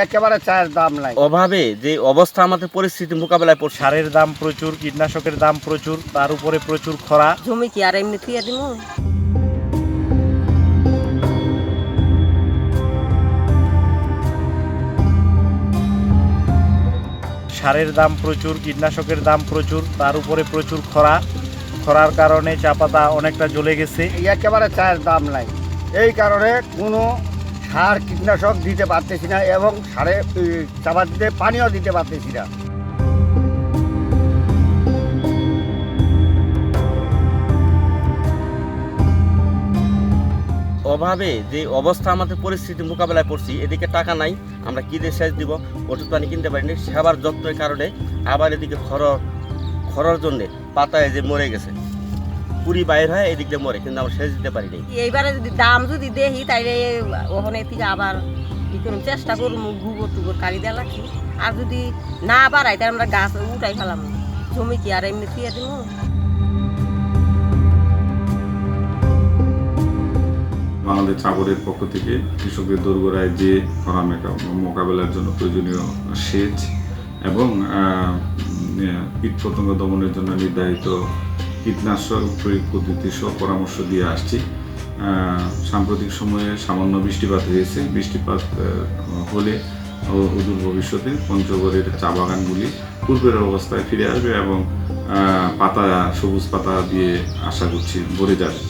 একেবারে চায়ের দাম নাই। অভাবে যে অবস্থা আমাদের পরিস্থিতি মোকাবেলায় পড়ছে সারের দাম প্রচুর কীটনাশকের দাম প্রচুর তার উপরে প্রচুর খরা। জমি কি আর এমনি থুয়ে দিমু? সারের দাম প্রচুর কীটনাশকের দাম প্রচুর তার উপরে প্রচুর খরা। খরার কারণে চা পাতা অনেকটা জ্বলে গেছে। একেবারে চায়ের দাম নাই। এই কারণে কোনো সার কীটনাশক দিতে পারতেছি না এবং সারে চাপা দিতে, পানিও দিতে পারতেছি না। অভাবে যে অবস্থা আমাদের পরিস্থিতি মোকাবেলায় পড়ছি, এদিকে টাকা নাই, আমরা কী দিয়ে সেচ দিব? ওষুধ পানি কিনতে পারিনি, সেবার যত্নের কারণে আবার এদিকে খর খরর জন্যে পাতায় যে মরে গেছে। পুরি বাইর হয় এদিক দিয়ে মরে কিন্তু আমরা সেচ দিতে পারিনি। এইবারে যদি দাম যদি দেখি তাইলে ওখানে থেকে আবার ই করুম চেষ্টা করুম গোবর টুবর কাড়ি দেওয়া লাগছি। আর যদি না বাড়াই তাহলে আমরা গাছ উঠাই ফেলাম। জমি কি আর এমনি থুয়ে দিমু? বাংলাদেশ চাবরের পক্ষ থেকে কৃষকদের দোরগোড়ায় যে খরা মেকা- মোকাবেলার জন্য প্রয়োজনীয় সেচ এবং কীট পতঙ্গ দমনের জন্য নির্ধারিত কীটনাশক প্রয়োগ পদ্ধতি সহ পরামর্শ দিয়ে আসছি। সাম্প্রতিক সময়ে সামান্য বৃষ্টিপাত হয়েছে। বৃষ্টিপাত হলে অদূর ভবিষ্যতে পঞ্চগড়ের চা বাগানগুলি পূর্বের অবস্থায় ফিরে আসবে এবং পাতা, সবুজ পাতা দিয়ে আশা করছি ভরে যাবে।